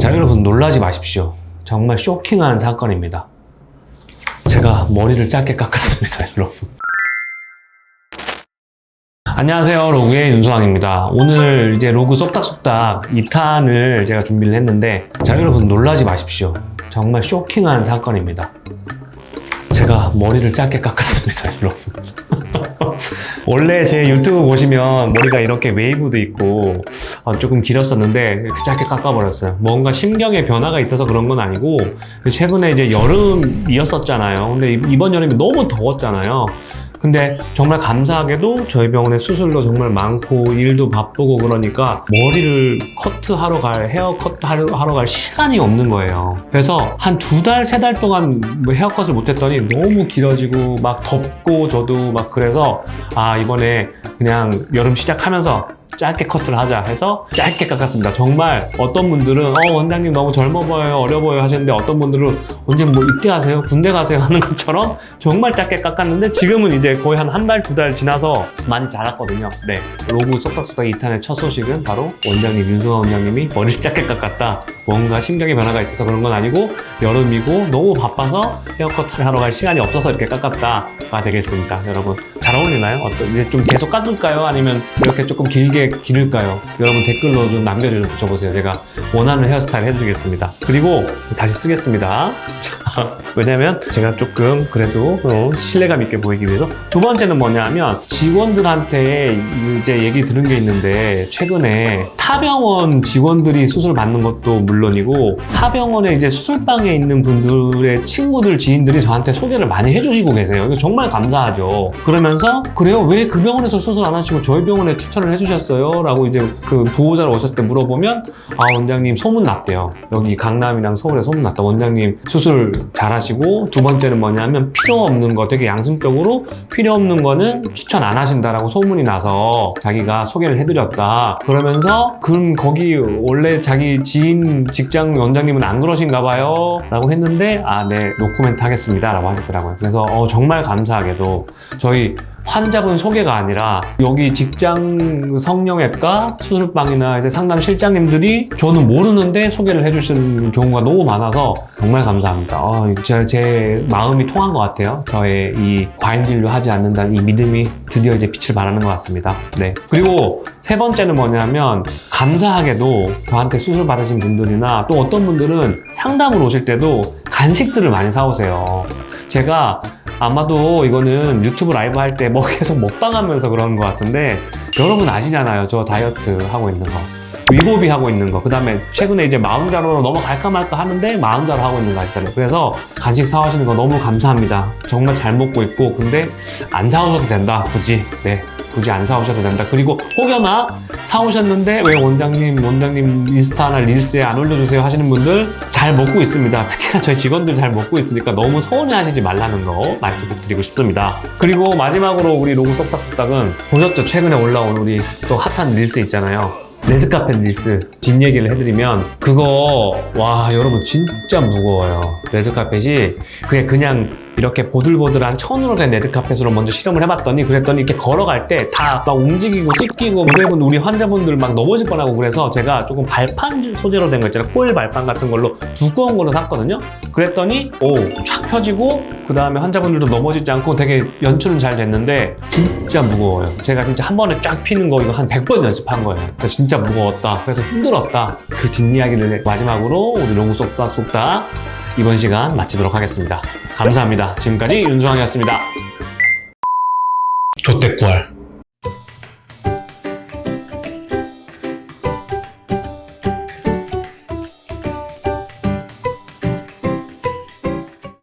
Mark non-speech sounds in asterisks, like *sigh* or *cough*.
자, 여러분 놀라지 마십시오. 정말 쇼킹한 사건입니다. 제가 머리를 짧게 깎았습니다, *laughs* 여러분. 안녕하세요, 로그의 윤수왕입니다. 오늘 이제 로그 쏙닥쏙닥 2탄을 제가 준비를 했는데, 자, 여러분 놀라지 마십시오. 정말 쇼킹한 사건입니다. 제가 머리를 짧게 깎았습니다, *laughs* 여러분. *laughs* 원래 제 유튜브 보시면 머리가 이렇게 웨이브도 있고 어, 조금 길었었는데 짧게 깎아버렸어요. 뭔가 심경의 변화가 있어서 그런 건 아니고 최근에 이제 여름이었었잖아요. 근데 이- 이번 여름이 너무 더웠잖아요. 근데 정말 감사하게도 저희 병원에 수술도 정말 많고 일도 바쁘고 그러니까 머리를 커트하러 갈 헤어 커트하러 하러 갈 시간이 없는 거예요. 그래서 한 두 달 세 달 동안 뭐 헤어컷을 못했더니 너무 길어지고 막 덥고 저도 막 그래서 아 이번에 그냥 여름 시작하면서 짧게 커트를 하자 해서 짧게 깎았습니다. 정말 어떤 분들은 어 원장님 너무 젊어 보여요, 어려 보여요 하시는데 어떤 분들은 언제 뭐 입대하세요, 군대 가세요 하는 것처럼 정말 짧게 깎았는데 지금은 이제 거의 한 한 달, 두 달 지나서 많이 자랐거든요. 네. 로고 쏙닥쏙닥 2탄의 첫 소식은 바로 원장님, 윤수아 원장님이 머리를 짧게 깎았다. 뭔가 심경의 변화가 있어서 그런 건 아니고 여름이고 너무 바빠서 헤어커트를 하러 갈 시간이 없어서 이렇게 깎았다가 되겠습니다. 여러분 잘 어울리나요? 어떤 이제 좀 계속 깎을까요? 아니면 이렇게 조금 길게 기를까요? 여러분 댓글로 좀 남겨주셔보세요. 제가 원하는 헤어스타일 해드리겠습니다. 그리고 다시 쓰겠습니다. 자, *laughs* 왜냐면 제가 조금 그래도 어, 신뢰감 있게 보이기 위해서 두 번째는 뭐냐면 직원들한테 이제 얘기 들은 게 있는데 최근에 타병원 직원들이 수술 받는 것도 물론이고 타병원에 이제 수술방에 있는 분들의 친구들 지인들이 저한테 소개를 많이 해주시고 계세요. 이거 정말 감사하죠. 그러면서 그래요 왜 그 병원에서 수술 안 하시고 저희 병원에 추천을 해주셨어요? 라고 이제 그 보호자로 오셨을 때 물어보면 아 원장님 소문 났대요. 여기 강남이랑 서울에 소문 났다. 원장님 수술 잘하시고 두 번째는 뭐냐면 필요 없는 거 되게 양심적으로 필요 없는 거는 추천 안 하신다라고 소문이 나서 자기가 소개를 해드렸다. 그러면서 그럼 거기 원래 자기 지인 직장 원장님은 안 그러신가 봐요. 라고 했는데 아 네 노코멘트 하겠습니다. 라고 하시더라고요. 그래서 어, 정말 감사하게도 저희 환자분 소개가 아니라 여기 직장 성형외과 수술방이나 이제 상담 실장님들이 저는 모르는데 소개를 해주시는 경우가 너무 많아서 정말 감사합니다. 아, 진짜 제 마음이 통한 것 같아요. 저의 이 과잉 진료하지 않는다는 이 믿음이 드디어 이제 빛을 발하는 것 같습니다. 네. 그리고 세 번째는 뭐냐면 감사하게도 저한테 수술 받으신 분들이나 또 어떤 분들은 상담을 오실 때도 간식들을 많이 사오세요. 제가 아마도 이거는 유튜브 라이브 할 때 뭐 *laughs* 계속 먹방하면서 그런 것 같은데 여러분 아시잖아요. 저 다이어트 하고 있는 거. 위고비 하고 있는 거. 그 다음에 최근에 이제 마음자로로 넘어갈까 말까 하는데 마음자로 하고 있는 거 아시잖아요. 그래서 간식 사오시는 거 너무 감사합니다. 정말 잘 먹고 있고 근데 안 사오셔도 된다. 굳이. 네. 굳이 안 사오셔도 된다. 그리고 혹여나 사오셨는데 왜 원장님, 원장님 인스타나 릴스에 안 올려주세요 하시는 분들 잘 먹고 있습니다. 특히나 저희 직원들 잘 먹고 있으니까 너무 서운해 하시지 말라는 거 말씀 꼭 드리고 싶습니다. 그리고 마지막으로 우리 로고 쏙닥쏙닥은 보셨죠? 최근에 올라온 우리 또 핫한 릴스 있잖아요. 레드카펫 릴스 뒷얘기를 해드리면 그거 와 여러분 진짜 무거워요 레드카펫이 그게 그냥 이렇게 보들보들한 천으로 된 레드카펫으로 먼저 실험을 해봤더니 그랬더니 이렇게 걸어갈 때 다 막 움직이고 찢기고 대부분 우리 환자분들 막 넘어질 뻔하고 그래서 제가 조금 발판 소재로 된 거 있잖아요. 코일 발판 같은 걸로 두꺼운 걸로 샀거든요. 그랬더니 오촥 펴지고 그 다음에 환자분들도 넘어지지 않고 되게 연출은 잘 됐는데 진짜 무거워요. 제가 진짜 한 번에 쫙 피는 거 이거 한 100번 연습한 거예요. 그래서 진짜 무거웠다. 그래서 힘들었다. 그 뒷이야기를 마지막으로 우리 로고 쏙다 쏙다 이번 시간 마치도록 하겠습니다. 감사합니다. 지금까지 윤수왕이었습니다. 조태구알